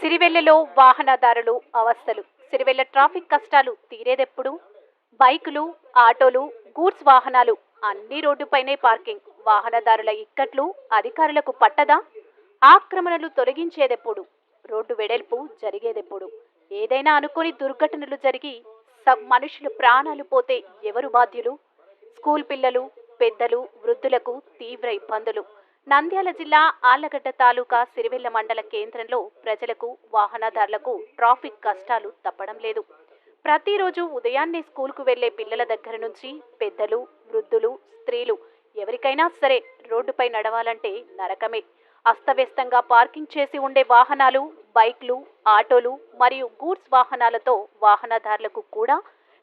సిరివెల్లలో వాహనదారులు అవస్థలు. సిరివెల్ల ట్రాఫిక్ కష్టాలు తీరేదెప్పుడు? బైకులు ఆటోలు గూడ్స్ వాహనాలు అన్ని రోడ్డుపైనే పార్కింగ్. వాహనదారుల ఇక్కట్లు అధికారులకు పట్టదా? ఆక్రమణలు తొలగించేదెప్పుడు? రోడ్డు వెడల్పు జరిగేదెప్పుడు? ఏదైనా అనుకోని దుర్ఘటనలు జరిగి స- మనుషులు ప్రాణాలు పోతే ఎవరు బాధ్యులు? స్కూల్ పిల్లలు పెద్దలు వృద్ధులకు తీవ్ర ఇబ్బందులు. నంద్యాల జిల్లా ఆళ్ళగడ్డ తాలూకా సిరివెల్ల మండల కేంద్రంలో ప్రజలకు వాహనదారులకు ట్రాఫిక్ కష్టాలు తప్పడం లేదు. ప్రతిరోజు ఉదయాన్నే స్కూల్కు వెళ్ళే పిల్లల దగ్గర నుంచి పెద్దలు వృద్ధులు స్త్రీలు ఎవరికైనా సరే రోడ్డుపై నడవాలంటే నరకమే. అస్తవ్యస్తంగా పార్కింగ్ చేసి ఉండే వాహనాలు బైక్లు ఆటోలు మరియు గూడ్స్ వాహనాలతో వాహనదారులకు కూడా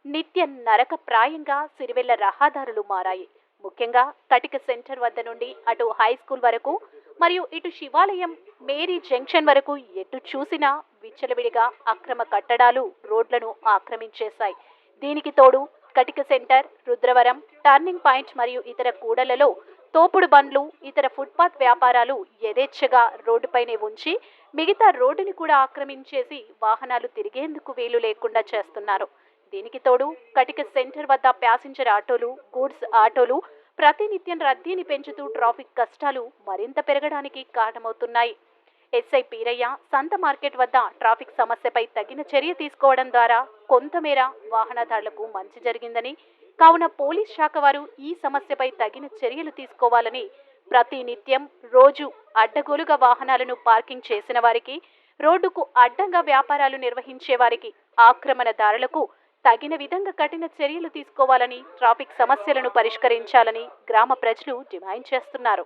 నిత్య నరక ప్రాయంగా సిరివెల్ల రహదారులు మారాయి. ముఖ్యంగా కటిక సెంటర్ వద్ద నుండి అటు హై స్కూల్ వరకు మరియు ఇటు శివాలయం మేరీ జంక్షన్ వరకు ఎటు చూసినా విచ్చలవిడిగా అక్రమ కట్టడాలు రోడ్లను ఆక్రమించేశాయి. దీనికి తోడు కటిక సెంటర్ రుద్రవరం టర్నింగ్ పాయింట్ మరియు ఇతర కూడలలో తోపుడు బండ్లు ఇతర ఫుట్పాత్ వ్యాపారాలు యథేచ్ఛగా రోడ్డుపైనే ఉంచి మిగతా రోడ్డుని కూడా ఆక్రమించేసి వాహనాలు తిరిగేందుకు వీలు లేకుండా చేస్తున్నారు. దీనికి తోడు కటిక సెంటర్ వద్ద ప్యాసింజర్ ఆటోలు గూడ్స్ ఆటోలు ప్రతినిత్యం రద్దీని పెంచుతూ ట్రాఫిక్ కష్టాలు మరింత పెరగడానికి కారణమవుతున్నాయి. ఎస్ఐ పీరయ్య సంత మార్కెట్ వద్ద ట్రాఫిక్ సమస్యపై తగిన చర్య తీసుకోవడం ద్వారా కొంతమేర వాహనదారులకు మంచి జరిగిందని కావున పోలీస్ శాఖ వారు ఈ సమస్యపై తగిన చర్యలు తీసుకోవాలని ప్రతి నిత్యం రోజు అడ్డగోలుగా వాహనాలను పార్కింగ్ చేసిన వారికి రోడ్డుకు అడ్డంగా వ్యాపారాలు నిర్వహించే వారికి ఆక్రమణదారులకు తగిన విధంగా కఠిన చర్యలు తీసుకోవాలని ట్రాఫిక్ సమస్యలను పరిష్కరించాలని గ్రామ ప్రజలు డిమాండ్ చేస్తున్నారు.